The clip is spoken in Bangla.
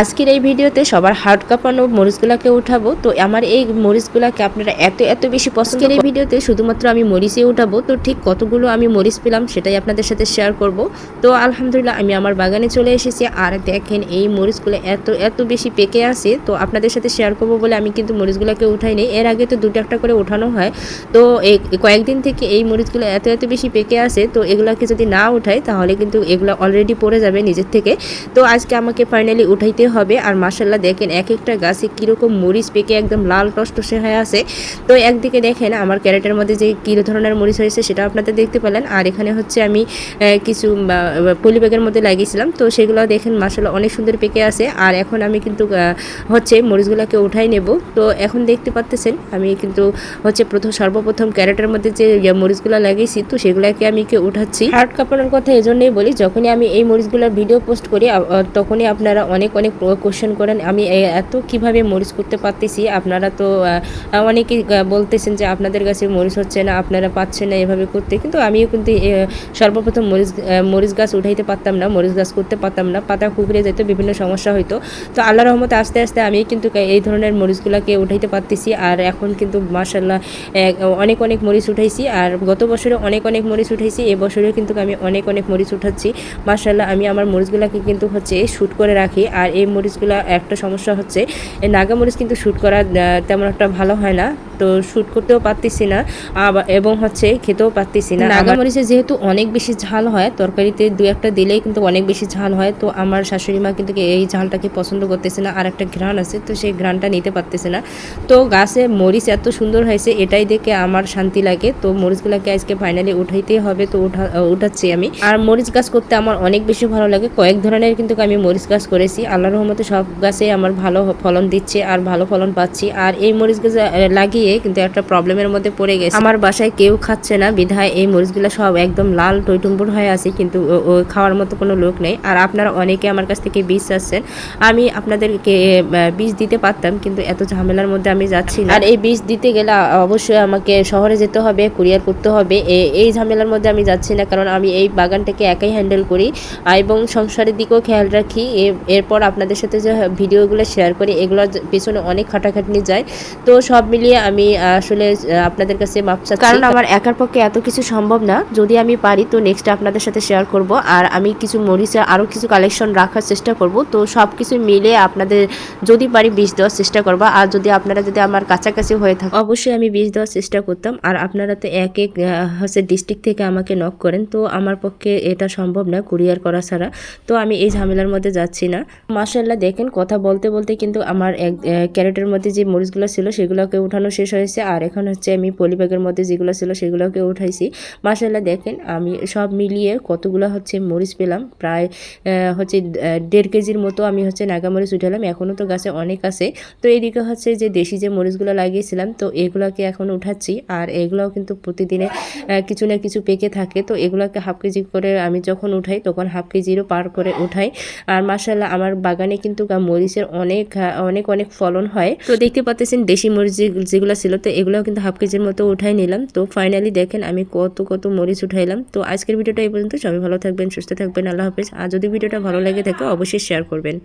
আজকের এই ভিডিওতে সবার হার্ট কাঁপানো মরিচগুলাকে উঠাবো। তো আমার এই মরিচগুলাকে আপনারা এত এত বেশি পছন্দের এই ভিডিওতে শুধুমাত্র আমি মরিচই উঠাবো। তো ঠিক কতগুলো আমি মরিচ পেলাম সেটাই আপনাদের সাথে শেয়ার করব। তো আলহামদুলিল্লাহ আমি আমার বাগানে চলে এসেছি। আর দেখেন এই মরিচগুলো এত এত বেশি পেকে আছে। তো আপনাদের সাথে শেয়ার করব বলে আমি কিন্তু মরিচগুলোকে উঠাই নেই। এর আগে তো দুটো একটা করে ওঠানো হয়। তো এই কয়েকদিন থেকে এই মরিচগুলো এত এত বেশি পেকে আছে। তো এগুলাকে যদি না উঠাই তাহলে কিন্তু এগুলো অলরেডি পড়ে যাবে নিজের থেকে। তো আজকে আমাকে ফাইনালি উঠাইতে হবে। আর মাসাল্লাহ দেখেন এক একটা গাছে কীরকম মরিচ পেকে একদম লাল টসটসে হয়ে আছে। তো একদিকে দেখেন, আমার ক্যারেটের মধ্যে যে কী ধরনের মরিচ হয়েছে সেটা আপনাদের দেখতে পেলেন। আর এখানে হচ্ছে আমি কিছু পলি ব্যাগের মধ্যে লাগিয়েছিলাম। তো সেগুলো দেখেন মাসাল্লাহ অনেক সুন্দর পেকে আছে। আর এখন আমি কিন্তু হচ্ছে মরিচগুলোকে উঠাই নেব। তো এখন দেখতে পাচ্তেছেন, আমি কিন্তু হচ্ছে প্রথম, সর্বপ্রথম ক্যারেটের মধ্যে যে মরিচগুলো লাগিয়েছি, তো সেগুলোকে আমি কে উঠাচ্ছি। হার্ট কাঁপানোর কথা এজন্যই বলি, যখনই আমি এই মরিচগুলোর ভিডিও পোস্ট করি তখনই আপনারা অনেক অনেক কোশ্চেন করেন, আমি এত কীভাবে মরিচ করতে পারতেছি? আপনারা তো অনেকেই বলতেছেন যে আপনাদের কাছে মরিচ হচ্ছে না, আপনারা পাচ্ছেন না এভাবে করতে। কিন্তু আমিও কিন্তু সর্বপ্রথম মরিচ মরিচ গাছ উঠাইতে পারতাম না, মরিচ গাছ করতে পারতাম না, পাতা কুকড়ে যেত, বিভিন্ন সমস্যা হতো তো আল্লাহ রহমতে আস্তে আস্তে আমি কিন্তু এই ধরনের মরিচগুলোকে উঠাইতে পারতেছি। আর এখন কিন্তু মাসাল্লাহ অনেক অনেক মরিচ উঠাইছি। আর গত বছরে অনেক অনেক মরিচ উঠাইছি এবছরেও কিন্তু আমি অনেক অনেক মরিচ উঠাচ্ছি। মাসাল্লাহ আমি আমার মরিচগুলোকে কিন্তু হচ্ছে শ্যুট করে রাখি। আর এই মরিচগুলো, একটা সমস্যা হচ্ছে, এই নাগা মরিচ কিন্তু শ্যুট করা তেমন একটা ভালো হয় না। তো শ্যুট করতেও পারতেছি না আবার এবং হচ্ছে খেতেও পারতেছি না। নাগা মরিচে যেহেতু অনেক বেশি ঝাল হয় তরকারিতে দু একটা দিলেই কিন্তু অনেক বেশি ঝাল হয় তো আমার শাশুড়ি মা কিন্তু এই ঝালটাকে পছন্দ করতেছে না আর একটা ঘ্রাণ আছে তো সেই ঘ্রাণটা নিতে পারতেছে না। তো গাছে মরিচ এত সুন্দর হয়েছে এটাই দেখে আমার শান্তি লাগে তো মরিচগুলোকে আজকে ফাইনালি উঠাইতেই হবে তো উঠা উঠাচ্ছি আমি। আর মরিচ গাছ করতে আমার অনেক বেশি ভালো লাগে কয়েক ধরনের কিন্তু আমি মরিচ গাছ করেছি আল্লাহ রহমতে সব গাছে আমার ভালো ফলন দিচ্ছে আর ভালো ফলন পাচ্ছি আর এই মরিচ গাছ আহ, লাগিয়ে কিন্তু একটা প্রবলেমের মধ্যে পড়ে গেছে। আমার বাসায় কেউ খাচ্ছে না, বিধায় এই মরিচগুলো সব একদম লাল টইটুম্বুর হয়ে আছে, কিন্তু খাওয়ার মতো কোনো লোক নেই। আর আপনারা অনেকে আমার কাছ থেকে বীজ চাচ্ছেন। আমি আপনাদেরকে বীজ দিতে পারতাম, কিন্তু এত ঝামেলার মধ্যে আমি যাচ্ছি না। আর এই বীজ দিতে গেলে অবশ্যই আমাকে শহরে যেতে হবে, কুরিয়ার করতে হবে। এই ঝামেলার মধ্যে আমি যাচ্ছি না, কারণ আমি এই বাগানটাকে একাই হ্যান্ডেল করি। এবং সংসারের দিকেও খেয়াল রাখি। এরপর আপনাদের সাথে যে ভিডিওগুলো শেয়ার করি, এগুলোর পেছনে অনেক খাটাখাটনি যায়। তো সব মিলিয়ে আমি আসলে আপনাদের কাছে মাপ চাচ্ছি। কারণ আমার একার পক্ষে এত কিছু সম্ভব না। যদি আমি পারি, তো নেক্সট আপনাদের সাথে শেয়ার করব। আর আমি কিছু মরিচের আরও কিছু কালেকশন রাখার চেষ্টা করব। তো সব কিছু মিলে আপনাদের যদি পারি বীজ দেওয়ার চেষ্টা করব। আর যদি আপনারা যদি আমার কাছাকাছি হয়ে থাকে অবশ্যই আমি বীজ দেওয়ার চেষ্টা করতাম। আর আপনারা তো এক এক হচ্ছে ডিস্ট্রিক্ট থেকে আমাকে নক করেন। তো আমার পক্ষে এটা সম্ভব না কুরিয়ার করা ছাড়া। তো আমি এই ঝামেলার মধ্যে যাচ্ছি না। মাসাল্লাহ দেখেন কথা বলতে বলতে কিন্তু আমার এক ক্যারেটের মধ্যে যে মরিচগুলো ছিল, সেগুলোকে উঠানো শেষ হয়েছে। আর এখন হচ্ছে আমি পলিব্যাগের মধ্যে যেগুলো ছিল সেগুলোকে উঠাইছি। মাসাল্লাহ দেখেন আমি সব মিলিয়ে কতগুলো হচ্ছে মরিচ পেলাম। প্রায় হচ্ছে দেড় কেজির মতো আমি হচ্ছে নাগা মরিচ উঠালাম। এখনও তো গাছে অনেক আছে। তো এইদিকে হচ্ছে যে দেশি যে মরিচগুলো লাগিয়েছিলাম, তো এগুলোকে এখন উঠাচ্ছি। আর এগুলোও কিন্তু প্রতিদিনে কিছু না কিছু পেকে থাকে। তো এগুলোকে হাফ কেজি করে আমি যখন উঠাই, তখন হাফ কেজিরও পার করে উঠাই। আর মাসাল্লাহ আমার বাগানে কিন্তু মরিচের অনেক অনেক অনেক ফলন হয়। তো দেখতে পাচ্ছেন দেশি মরিচ যে- যেগুলো ছিল, তো এগুলো কিন্তু হাফ কেজির মতো উঠাই নিলাম। তো ফাইনালি দেখেন আমি কত কত মরিচ উঠাইলাম। তো আজকের ভিডিওটা এই পর্যন্ত। সবাই ভালো থাকবেন, সুস্থ থাকবেন। আল্লাহ হাফেজ। আর যদি ভিডিওটা ভালো লাগে থাকে, অবশ্যই শেয়ার করবেন।